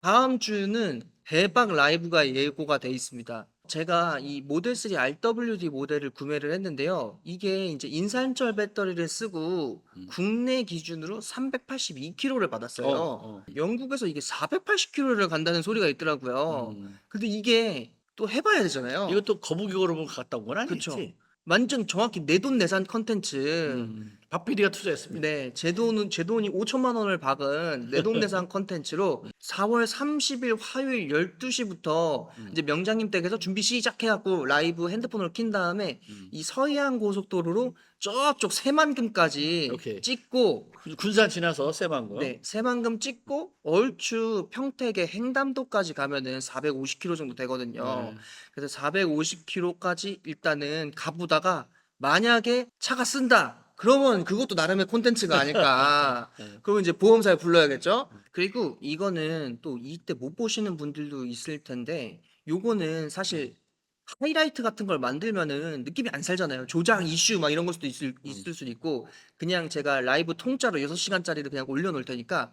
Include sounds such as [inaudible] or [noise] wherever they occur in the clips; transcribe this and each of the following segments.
다음 주는 대박 라이브가 예고가 돼 있습니다. 제가 이 모델 3 RWD 모델을 구매를 했는데요. 이게 이제 인산철 배터리를 쓰고 음. 국내 기준으로 382km를 받았어요. 어, 어. 영국에서 이게 480km를 간다는 소리가 있더라고요. 음. 근데 이게 또 해봐야 되잖아요. 이것도 거북이 걸음을 갔다 온 건 아니겠지? 그쵸. 완전 정확히 내 돈 내산 컨텐츠. 음. 박PD가 투자했습니다. 네, 제 돈은 제 돈이 5천만 원을 박은 내돈내산 [laughs] 컨텐츠로 4월 30일 화요일 12시부터 음. 이제 명장님 댁에서 준비 시작해갖고 라이브 핸드폰을 킨 다음에 음. 이 서해안 고속도로로 저쪽 새만금까지 오케이. 찍고 군- 군산 지나서 세만 거. 네, 새만금 찍고 얼추 평택의 행담도까지 가면은 450km 정도 되거든요. 네. 그래서 450km까지 일단은 가보다가 만약에 차가 쓴다. 그러면 그것도 나름의 콘텐츠가 아닐까. [laughs] 네. 그러면 이제 보험사에 불러야겠죠. 그리고 이거는 또 이때 못 보시는 분들도 있을 텐데 요거는 사실 하이라이트 같은 걸 만들면은 느낌이 안 살잖아요. 조장 이슈 막 이런 걸 수도 있을, 있을 수도 있고 그냥 제가 라이브 통짜로 6시간짜리를 그냥 올려놓을 테니까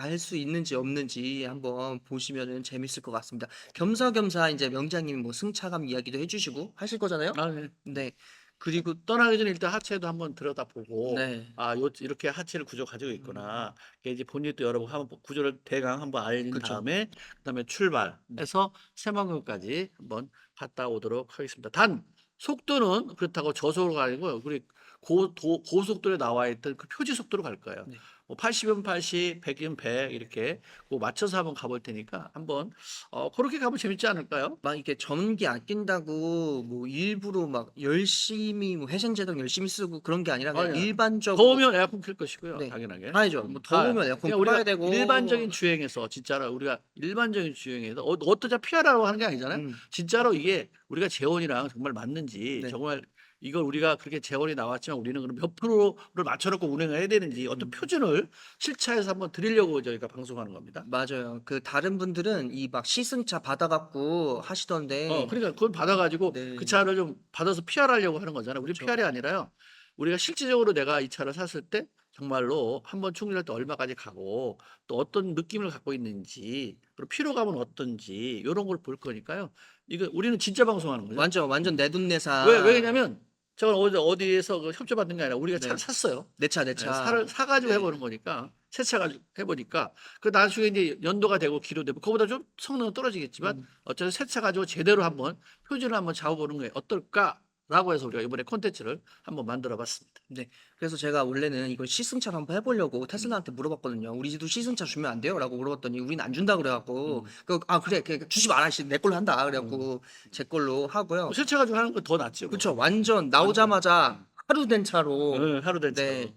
알 수 있는지 없는지 한번 보시면은 재밌을 것 같습니다. 겸사겸사 이제 명장님이 뭐 승차감 이야기도 해주시고 하실 거잖아요. 아, 네. 네. 그리고 떠나기 전에 일단 하체도 한번 들여다보고 네. 아, 요 이렇게 하체를 구조 가지고 있구나. 이게 이제 본인이 또 여러분 한번 구조를 대강 한번 알린 그쵸. 다음에 그다음에 출발해서 새만금까지 한번 갔다 오도록 하겠습니다. 단 속도는 그렇다고 저속으로 아니고 우리 고, 도, 고속도로에 나와 있던 그 표지 속도로 갈 거예요. 네. 뭐 80이면 80, 100이면 100 이렇게 그거 맞춰서 한번 가볼 테니까 한번 어, 그렇게 가면 재밌지 않을까요? 막 이렇게 전기 아낀다고 뭐 일부러 막 열심히 뭐 회생제동 열심히 쓰고 그런 게 아니라 그냥 아니야. 일반적으로 더우면 에어컨 킬 것이고요. 네. 당연하게. 아니죠. 뭐 더우면 아, 에어컨 그냥 우리가 꺼야 되고 일반적인 주행에서 진짜로 우리가 일반적인 주행에서 어, 어떠자 피하라고 하는 게 아니잖아요. 음, 진짜로 이게 우리가 재원이랑 정말 맞는지 네. 정말 이걸 우리가 그렇게 재원이 나왔지만 우리는 그럼 몇 프로를 맞춰놓고 운행을 해야 되는지 어떤 음. 표준을 실차에서 한번 드리려고 저희가 방송하는 겁니다. 맞아요. 그 다른 분들은 이 막 시승차 받아갖고 하시던데 어, 그러니까 그걸 받아가지고 네. 그 차를 좀 받아서 피하려고 하는 거잖아요. 우리 그쵸. 피할이 아니라요. 우리가 실질적으로 내가 이 차를 샀을 때 정말로 한 번 충전할 때 얼마까지 가고 또 어떤 느낌을 갖고 있는지 그리고 피로감은 어떤지 이런 걸 볼 거니까요. 이거 우리는 진짜 방송하는 거죠. 완전 완전 내돈내산 왜 왜냐면 저건 어디 어디에서 그 협조 받는 게 아니라 우리가 차를 네. 샀어요. 내차 네, 내차 차를 사가지고 네. 해보는 거니까 새차 가지고 해보니까 그 나중에 이제 연도가 되고 기록되고 그보다 좀 성능은 떨어지겠지만 음. 어쨌든 새차 가지고 제대로 한번 표준을 한번 잡아보는 게 어떨까 라고 해서 우리가 이번에 콘텐츠를 한번 만들어 봤습니다. 그래서 제가 원래는 이걸 시승차로 한번 해보려고 테슬라한테 물어봤거든요. 우리 집도 시승차 주면 안 돼요? 라고 물어봤더니 우리는 안 준다 그래갖고 그, 아 그래 그 주지 마라 씨, 내 걸로 한다 그래갖고 제 걸로 하고요. 새차 가지고 하는 거 더. 뭐. 그쵸 완전 나오자마자 하루 된 차로 응, 하루 된 차. 네